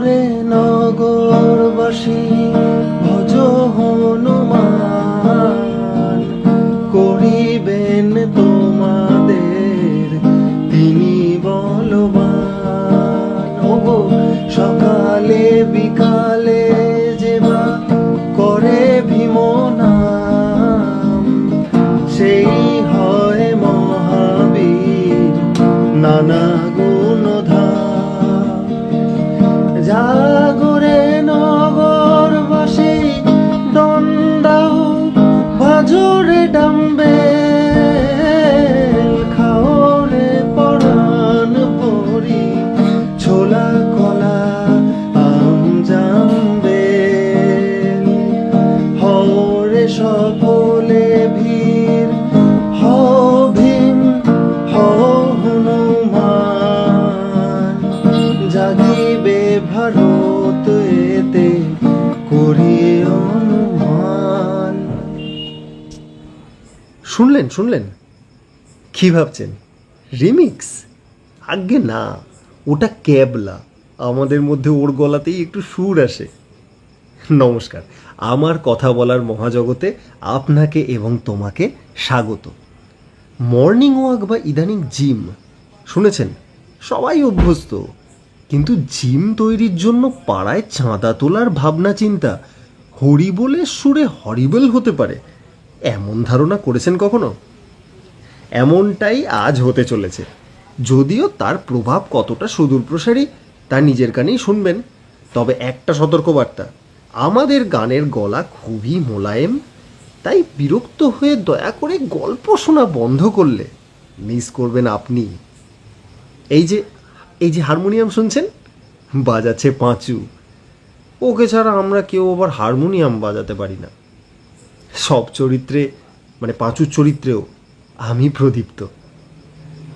করে নগরবাসী শুনলেন শুনলেন? কি ভাবছেন? রিমিক্স? আগে না, ওটা ক্যাবলা। আমাদের মধ্যে ওর গলাতেই একটু সুর আসে। নমস্কার, আমার কথা বলার মহাজগতে আপনাকে এবং তোমাকে স্বাগত। মর্নিং ওয়াক বা ইদানিং জিম, শুনেছেন? সবাই অভ্যস্ত। কিন্তু জিম তৈরির জন্য পাড়ায় চাঁদা তোলার ভাবনা চিন্তা হরিবলের সুরে হরিবল হতে পারে। এমন ধারণা করেছেন কখনো? এমনটাই আজ হতে চলেছে। যদিও তার প্রভাব কতটা সুদূরপ্রসারী, তা নিজের কানেই শুনবেন। তবে একটা সতর্কবার্তা, আমাদের গানের গলা খুবই মোলায়েম, তাই বিরক্ত হয়ে দয়া করে গল্প শোনা বন্ধ করলে মিস করবেন আপনি। এই যে এই যে হারমোনিয়াম শুনছেন? বাজাচ্ছে পাঁচু। ওকে ছাড়া আমরা কেউ আবার হারমোনিয়াম বাজাতে পারি না। সব চরিত্রে মানে পাঁচুর চরিত্রেও আমি প্রদীপ্ত।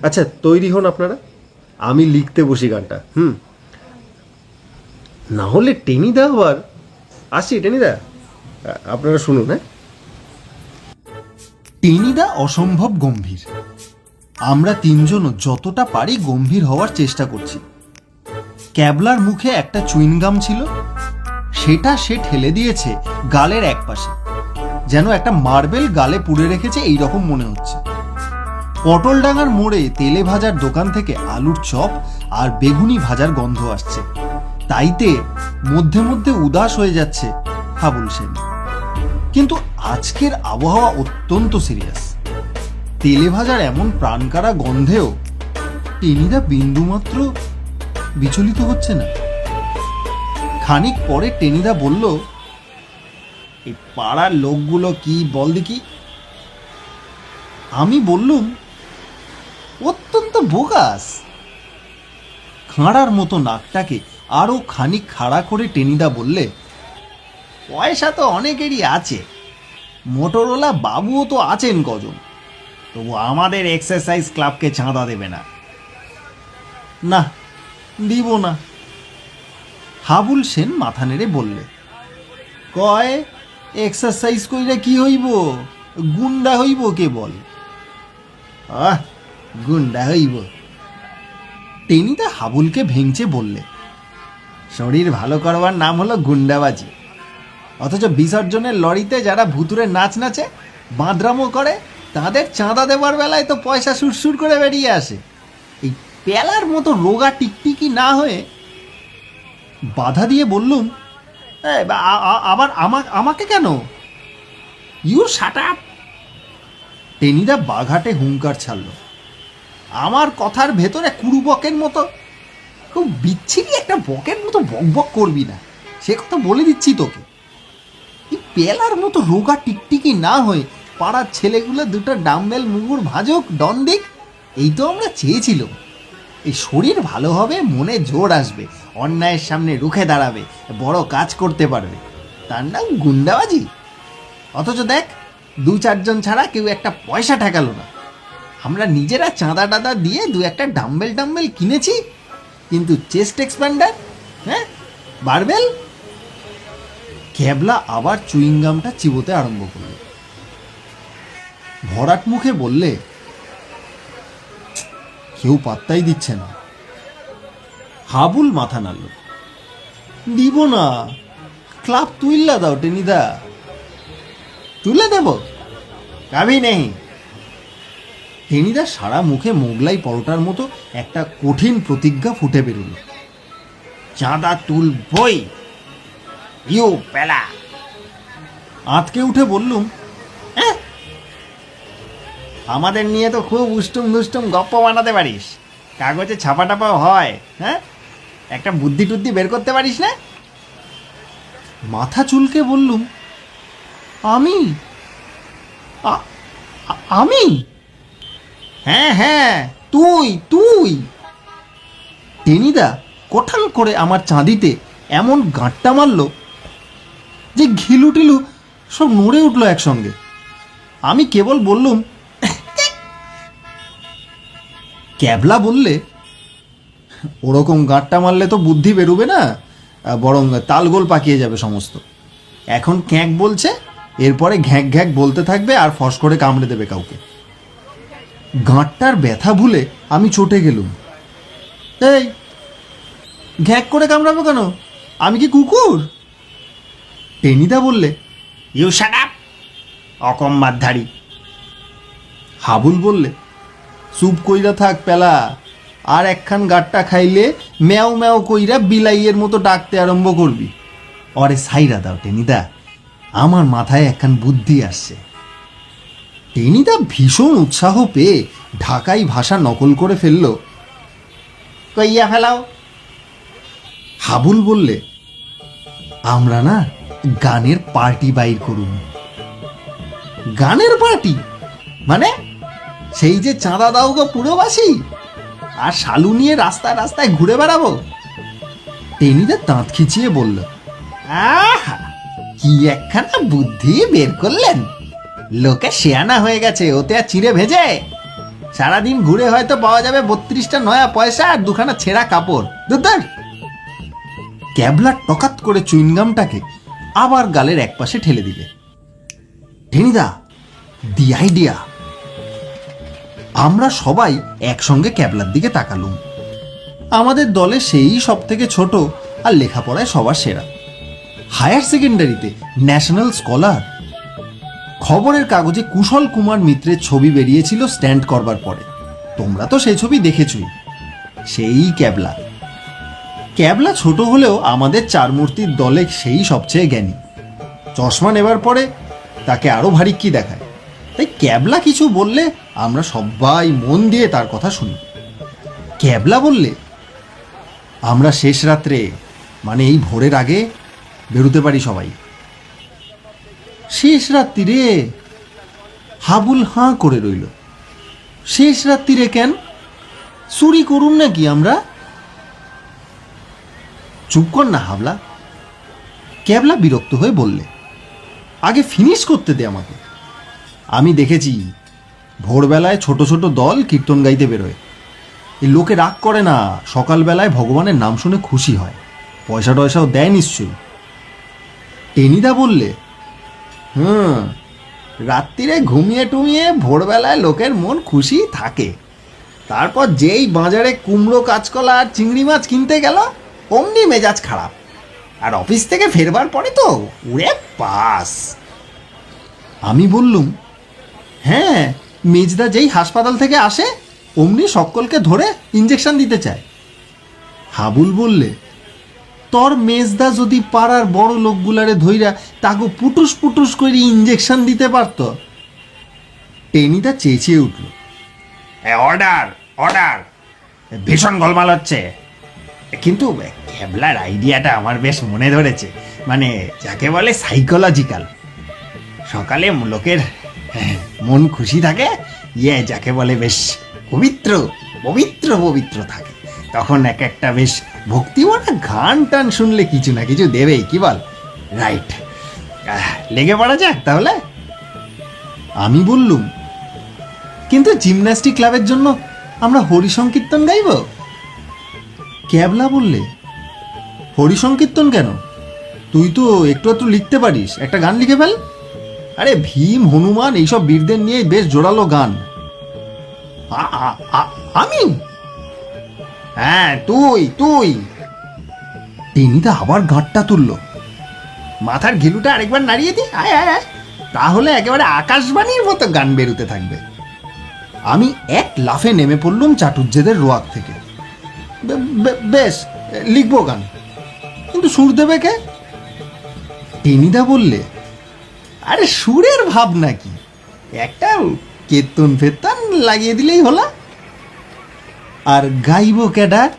আচ্ছা তৈরি হন আপনারা। আমি লিখতে বসি গানটা, হুম। না হলে টেনিদা আবার। আসছি টেনিদা আপনারা শুনুন হ্যাঁ। টেনিদা অসম্ভব গম্ভীর। আমরা তিনজনও যতটা পারি গম্ভীর হওয়ার চেষ্টা করছি। ক্যাবলার মুখে একটা চুইনগাম ছিল। সেটা সে ঠেলে দিয়েছে গালের এক পাশে যেন একটা মার্বেল গালে পুড়ে রেখেছে এই রকম মনে হচ্ছে। পটলডাঙ্গার মোড়ে তেলে ভাজার দোকান থেকে আলুর চপ আর বেগুনি ভাজার গন্ধ আসছে। তাইতে মধ্যে মধ্যে উদাস হয়ে যাচ্ছে হাবুল সেন। কিন্তু আজকের আবহাওয়া অত্যন্ত সিরিয়াস। তেলে ভাজার এমন প্রাণকারা গন্ধেও টেনিদা বিন্দুমাত্র বিচলিত হচ্ছে না। খানিক পরে টেনিদা বলল এই পাড়ার লোকগুলো কি বল দেখি? আমি বললুম, অত্যন্ত বোগাস। খাঁড়ার মতো নাকটাকে আরও খানিক খাড়া করে টেনিদা বললে, পয়সা তো অনেকেরই আছে। মোটরওয়ালা বাবুও তো আছেন কজন। তবু আমাদের এক্সারসাইজ ক্লাবকে চাঁদা দেবে না। না, দিব না। হাবুল সেন মাথা নেড়ে বললে, কয় এক্সারসাইজ কইরা কি হইব? গুন্ডা হইব কেবল। আহ গুন্ডা হইব। টেনিদা হাবুলকে ভেঙচে বললে শরীর ভালো করবার নাম হলো গুন্ডাবাজি। অথচ বিসর্জনের লরিতে যারা ভুতুরে নাচ নাচে বাঁদরামো করে তাদের চাঁদা দেওয়ার বেলায় তো পয়সা সুরসুর করে বেরিয়ে আসে। এই পেলার মতো রোগা টিকটিকি না হয়ে বাধা দিয়ে বললুম "এ, বা- আ- আ- আবার আমা- আমাকে কেন? ইউ শাট আপ টেনিদা বাঘাটে হুঙ্কার ছাড়ল। আমার কথার ভেতরে কুড়ু বকের মতো, খুব বিচ্ছিরি একটা বকের মতো বক বক করবি না। সে কথা বলে দিচ্ছি তোকে। পেলার মতো রোগা টিকটিকি না হয়ে পাড়ার ছেলেগুলো দুটো ডাম্বেল মুগুর ভাজক, ডন দিক, এই তো আমরা চেয়েছিলাম। এই শরীর ভালো হবে, মনে জোর আসবে। অন্যায়ের সামনে রুখে দাঁড়াবে, বড় কাজ করতে পারবে। তার নাম গুন্ডাবাজি। অথচ দেখ, দু চারজন ছাড়া কেউ একটা পয়সা ঠেকালো না। আমরা নিজেরা চাঁদা টাদা দিয়ে দু একটা ডাম্বেল ডাম্বেল কিনেছি। কিন্তু চেস্ট এক্সপ্যান্ডার হ্যাঁ বারবেল? ক্যাবলা আবার চুইংগামটা চিবোতে আরম্ভ করল। ভরাট মুখে বললে, কেউ পাত্তাই দিচ্ছে না। হাবুল মাথা নাড়ল। দিব না। ক্লাব তুইল্লা দাও টেনিদা। তুলে দেব? কাবি নেই। টেনিদা সারা মুখে মোগলাই পরোটার মতো একটা কঠিন প্রতিজ্ঞা ফুটে বেরোল। চাঁদা তুল বই। ইউ পেলা। আঁতকে উঠে বললুম "এহ, আমাদের নিয়ে তো খুব উষ্টুম দুষ্টুম গপ্প বানাতে পারিস। কাগজে ছাপা টাপাও হয় হ্যাঁ? একটা বুদ্ধি টুদ্ধি বের করতে পারিস না? মাথা চুলকে বললুম, আমি? আমি? হ্যাঁ হ্যাঁ তুই তুই। টেনিদা কঠান করে আমার চাঁদিতে এমন গাঁটটা মারল যে ঘিলু টিলু সব নড়ে উঠল একসঙ্গে। আমি কেবল বললুম ক্যাবলা বললে ওরকম গাঁটটা মারলে তো বুদ্ধি বেরোবে না? বরং তালগোল পাকিয়ে যাবে সমস্ত। এখন ক্যাঁক বলছে, এরপরে ঘ্যাঁক ঘ্যাঁক বলতে থাকবে আর ফস করে কামড়ে দেবে কাউকে। গাঁটটার ব্যথা ভুলে আমি চটে গেলুম। এই, ঘ্যাঁক করে কামড়াবো কেন? আমি কি কুকুর? টেনিদা বললে ইউ শাট আপ অকম্মাধারী হাবুল বললে, চুপ কইরা থাক পেলা। আর একখান গাট্টা খাইলে ম্যাও ম্যাও কইরা বিলাইয়ের মতো ডাকতে আরম্ভ করবি। অরে সাইরা দাও, টেনিদা। আমার মাথায় একখান বুদ্ধি আসছে। টেনিদা ভীষণ উৎসাহ পেয়ে ঢাকাই ভাষা নকল করে ফেলল, কইয়া ফেলাও। হাবুল বললে, আমরা না গানের পার্টি বাইর করুন। গানের পার্টি? মানে? সেই যে চাঁদা দাও গো পুরোবাসী? আর শালু নিয়ে রাস্তায় রাস্তায় ঘুরে বেড়াবো? টেনিদা দাঁত খিচিয়ে বলল, আহা, কি একখানা বুদ্ধি বের করলেন? লোকে শেয়ানা হয়ে গেছে, ওতে আর চিড়ে ভেজে। সারাদিন ঘুরে হয়তো পাওয়া যাবে বত্রিশটা নয়া পয়সা আর দুখানা ছেঁড়া কাপড়। দুধর ক্যাবলা টকাত করে চুইনগামটাকে আবার গালের একপাশে ঠেলে দিলে। Tenida, the idea. আমরা সবাই একসঙ্গে ক্যাবলার দিকে তাকালুম। আমাদের দলে সেই সব থেকে ছোট আর লেখাপড়ায় সবার সেরা। হায়ার সেকেন্ডারিতে ন্যাশনাল স্কলার। খবরের কাগজে কুশল কুমার মিত্রের ছবি বেরিয়েছিল স্ট্যান্ড করবার পরে। তোমরা তো সেই ছবি দেখেছই। সেই ক্যাবলা। ক্যাবলা ছোট হলেও আমাদের চার মূর্তির দলে সেই সবচেয়ে জ্ঞানী। চশমা নেবার পরে তাকে আরও ভারী কি দেখায়? তাই ক্যাবলা কিছু বললে আমরা সবাই মন দিয়ে তার কথা শুনি। ক্যাবলা বললে, আমরা শেষ রাত্রে মানে এই ভোরের আগে, বেরোতে পারি সবাই। শেষ রাত্রিরে? হাবুল হাঁ করে রইল। শেষ রাত্রিরে কেন? চুরি করুন নাকি আমরা? চুপ কর না, হাবলা। ক্যাবলা বিরক্ত হয়ে বললে, আগে ফিনিশ করতে দে আমাকে। আমি দেখেছি ভোরবেলায় ছোট ছোট দল কীর্তন গাইতে বেরোয়। এই লোকে রাগ করে না, সকালবেলায় ভগবানের নাম শুনে খুশি হয়। পয়সা টয়সাও দেয় নিশ্চয়ই। টেনিদা বললে, হুম, রাত্রিরে ঘুমিয়ে টুমিয়ে ভোরবেলায় লোকের মন খুশি থাকে। তারপর যেই বাজারে কুমড়ো, কাঁচকলা আর চিংড়ি মাছ কিনতে গেল, অমনি মেজাজ খারাপ। আর অফিস থেকে ফেরবার পরে তো উড়ে পাস। আমি বললুম হ্যাঁ মেজদা যেই হাসপাতাল থেকে আসে, অমনি সকলকে ধরে ইঞ্জেকশন দিতে চায়। হাবুল বললে, তোর মেজদা যদি পাড়ার বড় লোকগুলারে ধইরা তাকে পুটুস পুটুস করে ইঞ্জেকশন দিতে পারত? টেনিদা চেঁচিয়ে উঠল অর্ডার অর্ডার ভীষণ গোলমাল হচ্ছে। কিন্তু ক্যাবলার আইডিয়াটা আমার বেশ মনে ধরেছে। মানে যাকে বলে সাইকোলজিক্যাল সকালে লোকের মন খুশি থাকে ইয়ে যাকে বলে বেশ পবিত্র পবিত্র পবিত্র থাকে। তখন এক একটা বেশ ভক্তিমনা গান টান শুনলে কিছু না কিছু দেবেই, কি বল? রাইট লেগে পড়া যাক তাহলে। আমি বললুম, কিন্তু জিমন্যাস্টিক ক্লাবের জন্য আমরা হরিসংকীর্তন গাইব? ক্যাবলা বললে, হরিসংকীর্তন কেন? তুই তো একটু একটু লিখতে পারিস, একটা গান লিখে ফেল। আরে ভীম, হনুমান, এইসব বীরদের নিয়ে বেশ জোরালো গান। আমি হ্যাঁ তুই তুই। টেনিদা আবার গাঁটটা তুলল। মাথার ঘিলুটা আরেকবার নাড়িয়ে দি, আয় আয় আয়। তাহলে একেবারে আকাশবাণীর মতো গান বেরোতে থাকবে। আমি এক লাফে নেমে পড়লুম চাটুর্যেদের রোয়াক থেকে। বেশ, লিখব গান। কিন্তু সুর দেবে কে? টেনিদা বললে আরে সুরের ভাব নাকি? একটা কেতন ফেতন লাগিয়ে দিলেই হলো। আর গাইব কেডা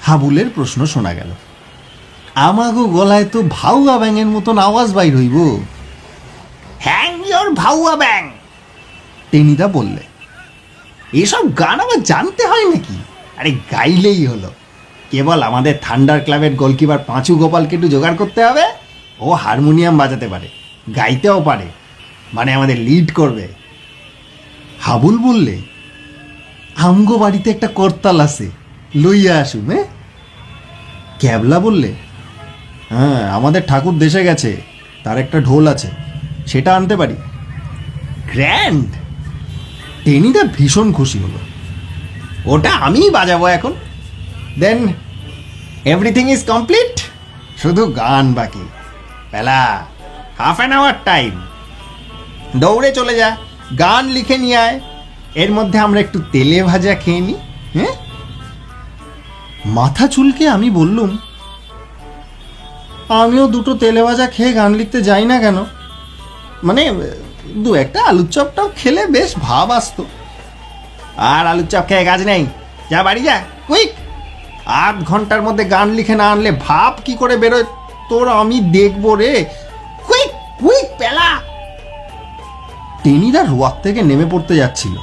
হাবুলের প্রশ্ন শোনা গেল। আমাগো গলায় তো ভাউয়া ব্যাঙের মতন আওয়াজ বাইর হইব। হ্যাং ইয়োর ভাউয়া ব্যাং টেনিদা বললে এসব গান আবার জানতে হয় নাকি? আরে গাইলেই হলো। কেবল আমাদের থান্ডার ক্লাবের গোলকিপার পাঁচু গোপালকে একটু জোগাড় করতে হবে। ও হারমোনিয়াম বাজাতে পারে। গাইতেও পারে মানে আমাদের লিড করবে। হাবুল বললে, আমগো বাড়িতে একটা করতাল আছে, লইয়া আসুন হ্যাঁ? ক্যাবলা বললে হ্যাঁ আমাদের ঠাকুর দেশে গেছে, তার একটা ঢোল আছে, সেটা আনতে পারি। গ্র্যান্ড! টেনিদা ভীষণ খুশি হলো। ওটা আমিই বাজাবো এখন। দেন এভরিথিং ইজ কমপ্লিট শুধু গান বাকি। পেলা। হাফ অ্যান আওয়ার টাইম দৌড়ে চলে যা, গান লিখে নিয়ে আয়। এর মধ্যে আমরা একটু তেলে ভাজা খেয়ে নিই হ্যাঁ মাথা চুলকে আমি বললুম, আমিও দুটো তেলে ভাজা খেয়ে গান লিখতে যাই না কেন? মানে দু একটা আলুর চপটাও খেলে বেশ ভাব আসতো। আর আলুর চপ খেয়ে কাজ নেই। যা বাড়ি যা, কুইক। আধ ঘণ্টার মধ্যে গান লিখে না আনলে ভাব কি করে বেরোয়? তোর আমি দেখব রে। কুইক পেলা। টেনিদা রোয়াক থেকে নেমে পড়তে যাচ্ছিল।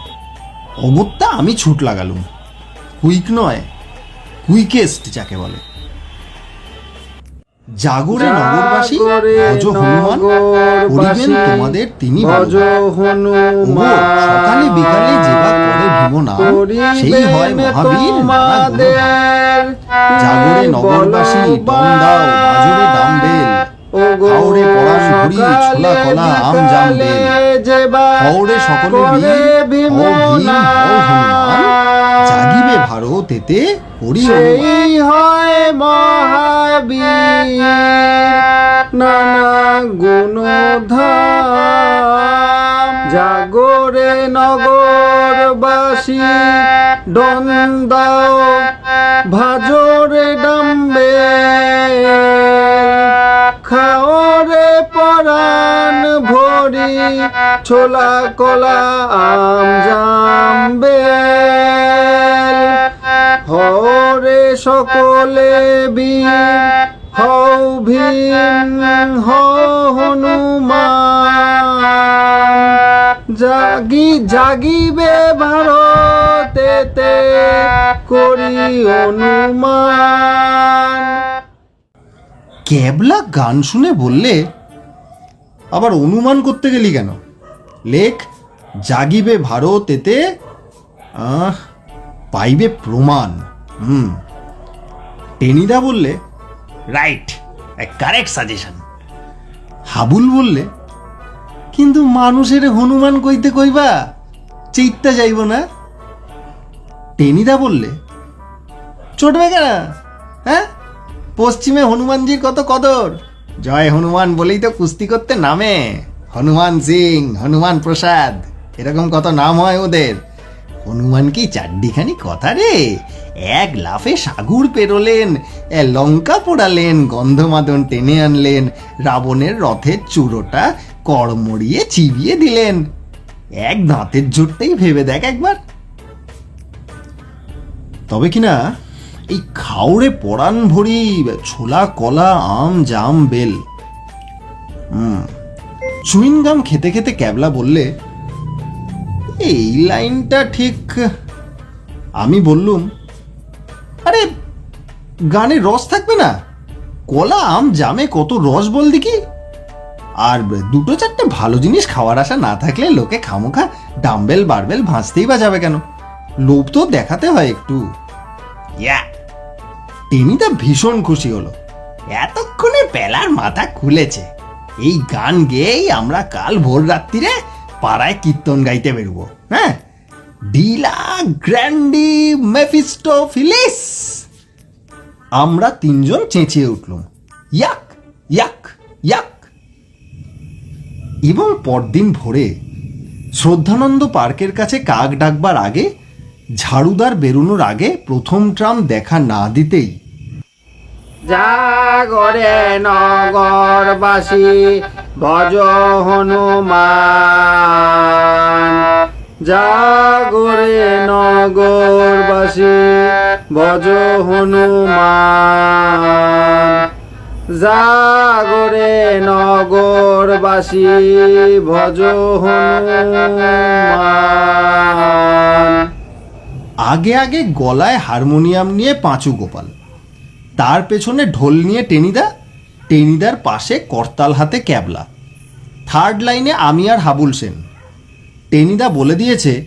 অগত্যা আমি ছুট লাগালুম। কুইক নয় কুইকেস্ট যাকে বলে। জাগরে নগরবাসী ভজ হনুমান করিবেন তোমাদের তিনি। সকালে বিকালে যেবা করে ভীম নাম সেই হয় মহাবীর জাগরে নগরবাসী দম দাও বাজরে ডাম্বেল খাওরে পড়ান ঘুরি ছোলা কলা আম জাম বেল হৌরে সকলে বীর হও ভীম হও হনুমান জাগিবে ভারতেতে করি অনুমান। সেই হয় মহাবীর নানা গুণধাম। জাগরে নগরবাসী দন্দাও ভাজরে ডাম্বে। ভরি ছোলা কলা আম জামবে হরে সকলে বীর, হও ভীম হও হনুমান। জাগি, জাগিবে ভারতেতে করি অনুমান। ক্যাবলা গান শুনে বললে আবার অনুমান করতে গেলি কেন? লেখ, জাগিবে ভারত এতে পাইবে প্রমাণ। হুম। টেনিদা বললে, রাইট কারেক্ট সাজেশন। হাবুল বললে, কিন্তু মানুষের হনুমান কইতে কইবা চিত্তা যাইব না? টেনিদা বললে, চটবে কেন? হ্যাঁ? পশ্চিমে হনুমানজির কত কদর? জয় হনুমান বলেই তো কুস্তি করতে নামে। হনুমান সিং, হনুমান প্রসাদ, এরকম কত নাম হয় ওদের। হনুমান কি চারটিখানি কথা রে? এক লাফে সাগুর পেরোলেন লঙ্কা পোড়ালেন, গন্ধমাদন টেনে আনলেন, রাবণের রথের চূড়োটা কড়মড়িয়ে চিবিয়ে দিলেন। এক দাঁতের জোরটাই ভেবে দেখ একবার। তবে কিনা এই খাওড়ে পড়ান ভরি, ছোলা, কলা, আম, জাম, বেল। হুম। চুইন গাম খেতে খেতে ক্যাবলা বললে, এই লাইনটা ঠিক। আমি বললুম, আরে, গানে রস থাকবে না? কলা, আম, জামে কত রস বল দেখি? আর দুটো চারটে ভালো জিনিস খাওয়ার আশা না থাকলে লোকে খামোখা ডাম্বেল, বারবেল ভাঁজতেই বা যাবে কেন? লোভ তো দেখাতে হয় একটু। ইয়া! টেনিদা ভীষণ খুশি হলো। এতক্ষণে পেলার মাথা খুলেছে। এই গান গেয়েই আমরা কাল ভোর রাত্রিরে পাড়ায় কীর্তন গাইতে বেরবো হ্যাঁ? De la grandi Mephistopheles. আমরা তিনজন চেঁচিয়ে উঠলাম, ইয়াক ইয়াক ইয়াক। এবং পরদিন ভোরে শ্রদ্ধানন্দ পার্কের কাছে কাক ডাকবার আগে ঝাড়ুদার বেরোনোর আগে প্রথম ট্রাম দেখা না দিতেই। জাগরে নগরবাসী ভজ হনুমান। জাগরে নগরবাসী ভজ হনুমান। জাগরে নগরবাসী ভজ হনুমান। আগে আগে গলায় হারমোনিয়াম নিয়ে পাঁচু গোপাল। তার পেছনে ঢোল নিয়ে টেনিদা, টেনিদার পাশে করতাল হাতে ক্যাবলা। থার্ড লাইনে আমি আর হাবুল সেন। টেনিদা বলে দিয়েছে,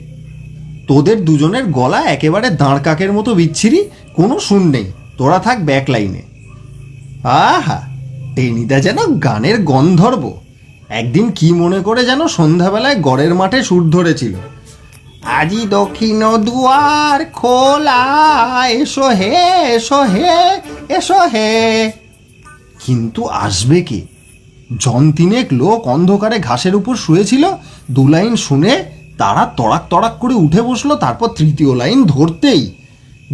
তোদের দুজনের গলা একেবারে দাঁড় কাকের মতো বিচ্ছিরি, কোনো শুন নেই, তোরা থাক ব্যাক লাইনে আহা, টেনিদা যেন গানের গন্ধর্ব। একদিন কি মনে করে যেন সন্ধ্যাবেলায় গড়ের মাঠে সুর ধরেছিল। আজি দক্ষিণ দুয়ার খোলা, এসো হে এসো হে এসো হে। কিন্তু আসবে কে? জন তিনেক লোক অন্ধকারে ঘাসের উপর শুয়েছিল, দু লাইন শুনে তারা তড়াক তড়াক করে উঠে বসল, তারপর তৃতীয় লাইন ধরতেই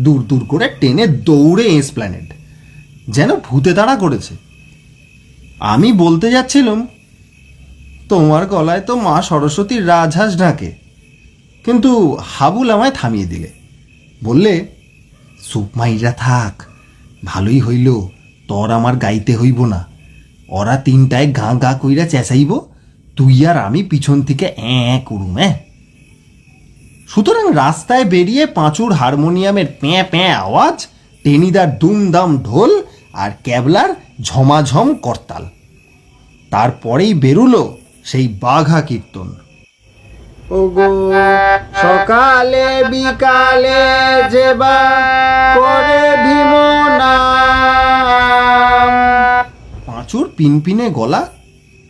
দূর দূর করে টেনে দৌড়ে এস প্ল্যানেট যেন ভূতে তাড়া করেছে। আমি বলতে যাচ্ছিলাম, তোমার গলায় তো মা সরস্বতীর রাজহাঁস ঢাকে। কিন্তু হাবুল আমায় থামিয়ে দিলে। বললে সুপমাইরা থাক, ভালোই হইল, তোর আমার গাইতে হইব না। ওরা তিনটায় গা গা কইরা চেঁচাইব, তুই আর আমি পিছন থেকে অ্যাঁ করুম হ্যাঁ সুতরাং রাস্তায় বেরিয়ে পাঁচুর হারমোনিয়ামের প্যাঁ প্যাঁ আওয়াজ, টেনিদার দুমদাম ঢোল আর ক্যাবলার ঝমাঝম করতাল। তারপরেই বেরুলো সেই বাঘা কীর্তন। ওগো, সকালে, বিকালে যেবা করে ভীম পাঁচুর পিনপিনে গলা,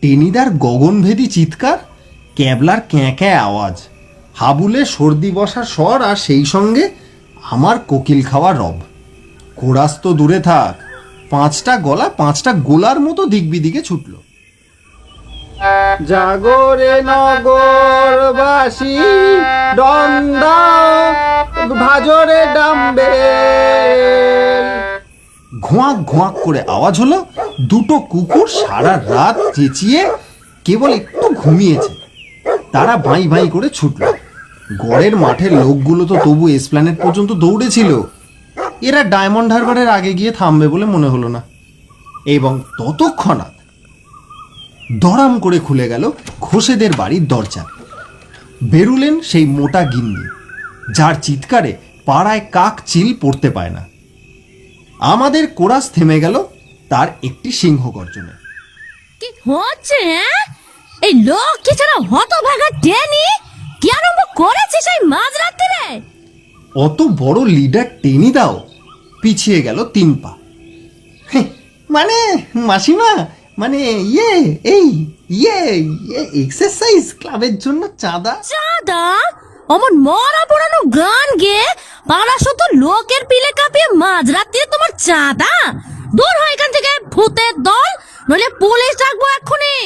টেনিদার গগনভেদী চিৎকার, ক্যাবলার ক্যাঁ ক্যাঁ আওয়াজ। হাবুলে সর্দি বসা স্বর আর সেই সঙ্গে আমার কোকিল খাওয়া রব। কোরাস তো দূরে থাক, পাঁচটা গলা পাঁচটা গোলার মতো দিক বিদিকে ছুটল। জাগরে নগরবাসী দন্দা ভাজরে ডাম্বে। ঘোঁয়াক ঘোঁয়াক করে আওয়াজ হলো, দুটো কুকুর সারা রাত চেঁচিয়ে কেবল একটু ঘুমিয়েছে। তারা ভাই ভাই করে ছুটল। গড়ের মাঠের লোকগুলো তো তবু এসপ্ল্যানেট পর্যন্ত দৌড়েছিল। এরা ডায়মন্ড হারবারের আগে গিয়ে থামবে বলে মনে হলো না। এবং ততক্ষণাৎ দড়াম করে খুলে গেল ঘোষেদের বাড়ির দরজা। বেরুলেন সেই মোটা গিন্নি যার চিৎকারে পাড়ায় কাক চিল পড়তে পায় না। আমাদের কোরাস থেমে গেল তার একটি সিংহ গর্জনে। কি হচ্ছে হ্যাঁ? এই লোক কি ছাড়া হতভাগা টেনি কি আরম্ভ করেছিস এই মাঝরাত্রিরে অত বড় লিডার টেনি দাও পিছিয়ে গেল তিন পা। মানে মাসিমা মানে ইয়ে এই ইয়ে ইয়ে এক্সারসাইজ ক্লাবের জন্য চাঁদা। চাঁদা? অমন মরা পোড়ানো গান গেয়ে পাড়া শুধু লোকের পিলে কাঁপিয়ে মাঝরাত্রিরে তোমার চাঁদা? দূর হয় এখান থেকে ভূতের দল নইলে পুলিশ ডাকবো এক্ষুনি।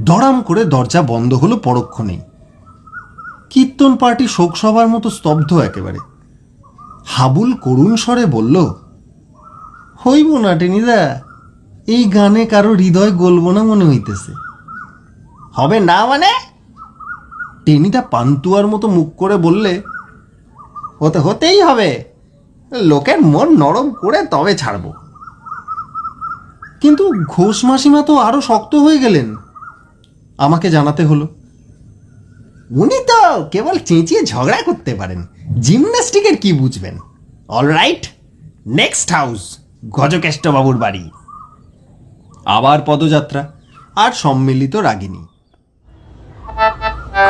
দড়াম করে দরজা বন্ধ হলো পরক্ষণেই। কীর্তন পার্টি শোকসভার মতো স্তব্ধ একেবারে। হাবুল করুণ স্বরে বলল হইব না টেনিদা। এই গানে কারও হৃদয় গলব না মনে হইতেছে। হবে না মানে? টেনিদা পান্তুয়ার মতো মুখ করে বললে, হতে, হতেই হবে। লোকের মন নরম করে তবে ছাড়বো। কিন্তু ঘোষ মাসিমা তো আরও শক্ত হয়ে গেলেন। আমাকে জানাতে হলো, উনি তো কেবল চেঁচিয়ে ঝগড়া করতে পারেন। জিমন্যাস্টিকের কি বুঝবেন? অলরাইট নেক্সট হাউস গজকেষ্ট বাবুর বাড়ি। আবার পদযাত্রা আর সম্মিলিত রাগিনী।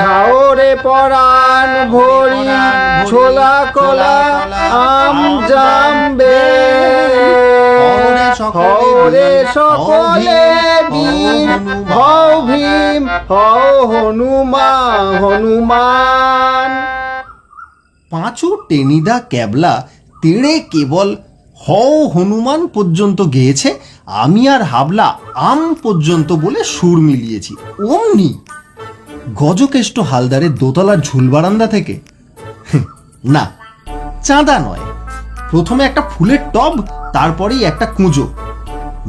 খাওরে পরাণ ভরি ছোলা কলা আম জামবে হরে সকলে বীর হও ভীম হও হনুমা হনুমান। পাঁচু টেনিদা ক্যাবলা তেড়ে কেবল হ হনুমান পর্যন্ত গেয়েছে, আমি আর হাবলা আম পর্যন্ত বলে সুর মিলিয়েছি, অমনি। গজকেষ্ট হালদারের দোতলার ঝুল বারান্দা থেকে না, চাঁদা নয়, প্রথমে একটা ফুলের টব, তারপরেই একটা কুঁজো।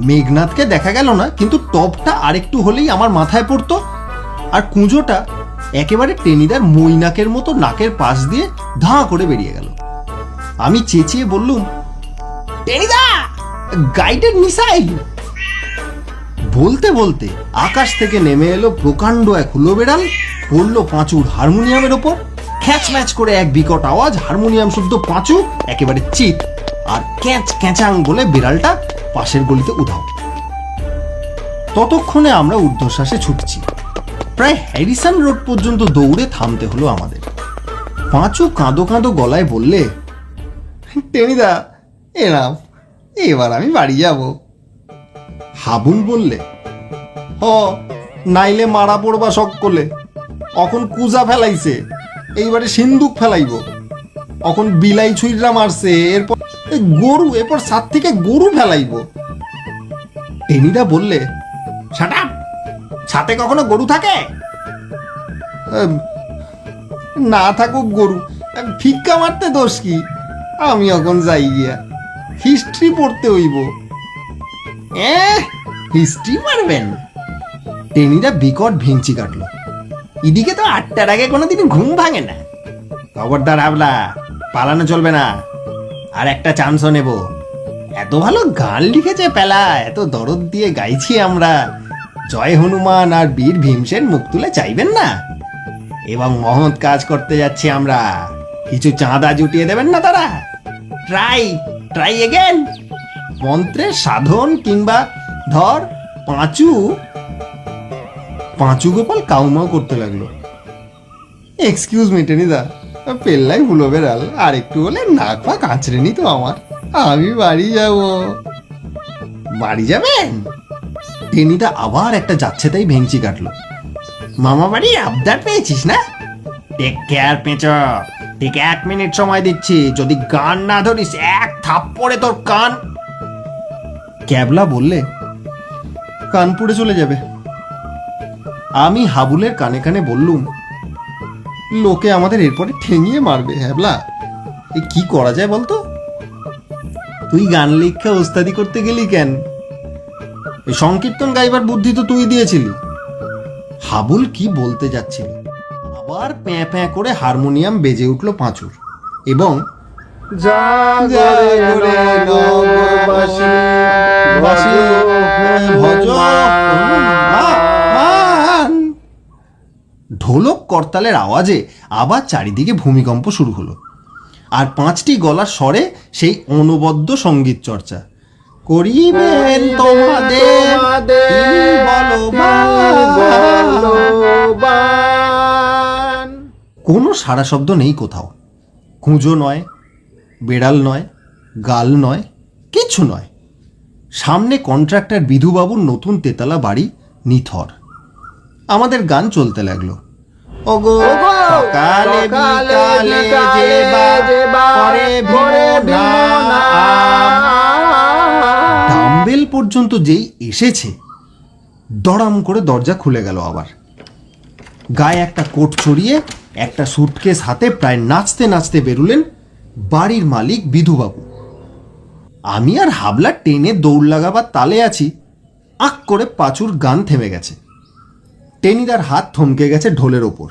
মেঘনাথকে দেখা গেল না, কিন্তু টবটা আরেকটু হলেই আমার মাথায় পড়তো। আর কুঁজোটা একেবারে টেনিদার মই নাকের মতো নাকের পাশ দিয়ে ধাঁ করে বেরিয়ে গেল। আমি চেঁচিয়ে বললুম টেনিদা! গাইডেড মিসাইল বলতে বলতে আকাশ থেকে নেমে এলো প্রকাণ্ড এক হুলো বেড়াল, পড়ল পাঁচুর হারমোনিয়ামের ওপর। খ্যাচ ম্যাচ করে এক বিকট আওয়াজ, হারমোনিয়াম শুদ্ধ পাঁচু, একেবারে চিত আর ক্যাঁচ ক্যাঁচাং বলে বিড়ালটা পাশের গলিতে উধাও। ততক্ষণে আমরা ঊর্ধ্বশ্বাসে ছুটছি। প্রায় হ্যারিসন রোড পর্যন্ত দৌড়ে থামতে হলো আমাদের। পাঁচু কাঁদো কাঁদো গলায় বললে, টেনিদা এরাম এবার আমি বাড়ি যাব। হাবুল বললে হ নাইলে মারা পড়বা সকলে। অখন কুজা ফেলাইছে এইবারে সিন্দুক ফেলাইব। অখন বিলাই ছুইরা মারছে এরপর গরু এরপর সাত থেকে গরু ফেলাইব। টেনিদা বললে সাটা সাথে কখনো গরু থাকে? না থাকুক গরু ফিক্কা মারতে দোষ কি? আমি এখন যাই গিয়া। হিস্ট্রি পড়তে হইব। এ হিস্ট্রি মারবেন। টেনিদা বিকট ভেঙচি কাটলো। এদিকে তো আটটার আগে কোনোদিন ঘুম ভাঙে না। খবরদার হাবলা পালানো চলবে না। আর একটা চান্সও নেব। এত ভালো গান লিখেছে পেলা এত দরদ দিয়ে গাইছি আমরা। জয় হনুমান আর বীর ভীমসেন মুখ তুলে চাইবেন না। এবং মহৎ কাজ করতে যাচ্ছি আমরা। কিছু চাঁদা জুটিয়ে দেবেন না তারা? ট্রাই ট্রাই এগেন মন্ত্রের সাধন কিংবা ধর পাঁচু পাঁচু গোপাল কাউমাও করতে লাগল। এক্সকিউজ মি টেনিদা পেল্লাই ভুলো বেড়াল আর একটু হলে নাক পা কাঁচড়ে নি তো আমার। আমি বাড়ি যাব। বাড়ি যাবেন? টেনিদা আবার একটা যাচ্ছে তাই ভেঙচি কাটলো। মামা বাড়ি আবদার পেয়েছিস না? টেক কেয়ার পেঁচ। ঠিক এক মিনিট সময় দিচ্ছি। যদি গান না ধরিস, এক থাপ্পড়ে তোর কান। ক্যাবলা বললে, কান পুড়ে চলে যাবে। আমি হাবুলের কানে কানে বললুম, লোকে আমাদের এরপরে ঠেঙিয়ে মারবে, হ্যাবলা। এ কি করা যায় বলতো? তুই গান লেখা ওস্তাদি করতে গেলি কেন? সংকীর্তন গাইবার বুদ্ধি তো তুই দিয়েছিলি। হাবুল কি বলতে যাচ্ছিল? আবার প্যাঁ প্যাঁ করে হারমোনিয়াম বেজে উঠল পাঁচুর এবং। ঢোলক করতালের আওয়াজে আবার চারিদিকে ভূমিকম্প শুরু হলো আর পাঁচটি গলার স্বরে সেই অনবদ্য সংগীত চর্চা করিবেন তোমাদের বলবান। কোনো সারা শব্দ নেই কোথাও। কুঁজো নয়, বেড়াল নয়, গাল নয়, কিচ্ছু নয়। সামনে কন্ট্রাক্টর বিধুবাবুর নতুন তেতলা বাড়ি নিথর। আমাদের গান চলতে লাগল। ওগো বিকালে যেবা করে ভীমনা। ডাম্বেল পর্যন্ত যেই এসেছে, দড়াম করে দরজা খুলে গেল আবার। গায়ে একটা কোট চড়িয়ে একটা সুটকেস হাতে প্রায় নাচতে নাচতে বেরুলেন বাড়ির মালিক বিধুবাবু। আমি আর হাবলা টেনে দৌড় লাগাবার তালে আছি, আক করে পাঁচুর গান থেমে গেছে। টেনিদার হাত থমকে গেছে ঢোলের ওপর।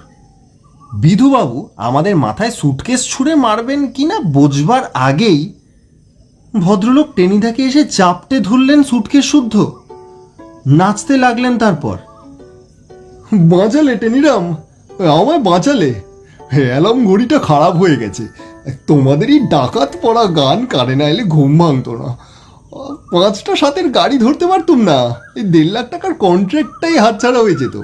বিধুবাবু আমাদের মাথায় সুটকেস ছুঁড়ে মারবেন কিনা বোঝবার আগেই ভদ্রলোক টেনিদাকে এসে চাপটে ধরলেন সুটকেস শুদ্ধ। নাচতে লাগলেন তারপর। বাঁচালে, টেনিরাম? আমায় বাঁচালে? অ্যালার্ম ঘড়িটা খারাপ হয়ে গেছে। তোমাদের এই ডাকাত পড়া গান কানে না এলে ঘুম ভাঙতো না। পাঁচটা সাতের গাড়ি ধরতে পারতুম না। এই দেড় লাখ টাকার কন্ট্রাক্টটাই হাতছাড়া হয়ে যেত।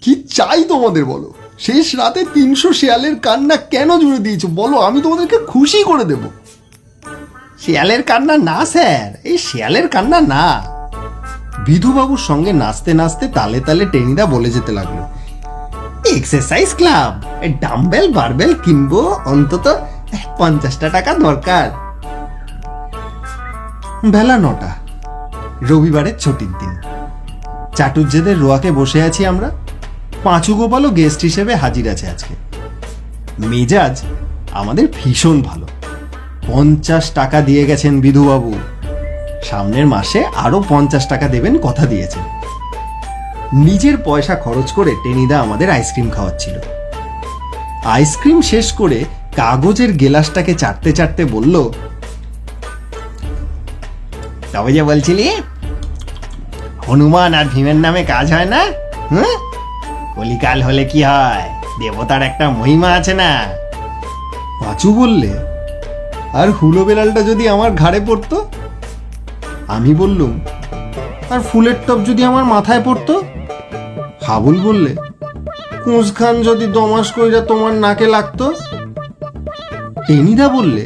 কি চাই তোমাদের বলো? শেষ রাতে তিনশো শেয়ালের কান্না কেন জুড়ে দিয়েছ? বলো, আমি তোমাদেরকে খুশি করে দেব। শিয়ালের কান্না না, স্যার। এই শিয়ালের কান্না না। বিধুবাবুর সঙ্গে নাচতে নাচতে তালে তালে টেনিদা বলে যেতে লাগল। এক্সারসাইজ ক্লাব ডাম্বেল, বারবেল কিনবো, অন্তত পঞ্চাশটা টাকা দরকার। বেলা নটা, রবিবারের ছুটির দিন। চাটুর্যেদের রোয়াকে বসে আছি আমরা। পাঁচু গোপালও গেস্ট হিসেবে হাজির আছে আজকে। মেজাজ আমাদের ভীষণ ভালো। পঞ্চাশ টাকা দিয়ে গেছেন বিধুবাবু। সামনের মাসে আরও পঞ্চাশ টাকা দেবেন কথা দিয়েছেন। নিজের পয়সা খরচ করে টেনিদা আমাদের আইসক্রিম খাওয়াচ্ছিল। আইসক্রিম শেষ করে কাগজের গেলাসটাকে চাটতে চাটতে বলল, তবে যে বলছিলি, হনুমান আর ভীমের নামে কাজ হয় না? হুম কলিকাল হলে কি হয়? দেবতার একটা মহিমা আছে না? পাঁচু বললে, আর হুলো বেড়ালটা যদি আমার ঘাড়ে পড়তো আমি বললুম আর ফুলের টপ যদি আমার মাথায় পড়তো? হাবুল বললে কুঁজখান যদি দমাস কইরা তোমার নাকে লাগতো? টেনিদা বললে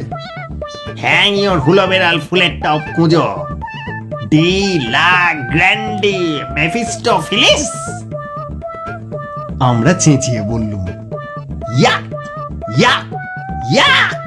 হ্যাং ইওর হুলো বেড়াল ফুলের টপ কুঁজো ডি লা গ্র্যান্ডি মেফিস্টোফিলিস আমরা চেঁচিয়ে বললুম ইয়া ইয়া ইয়াক।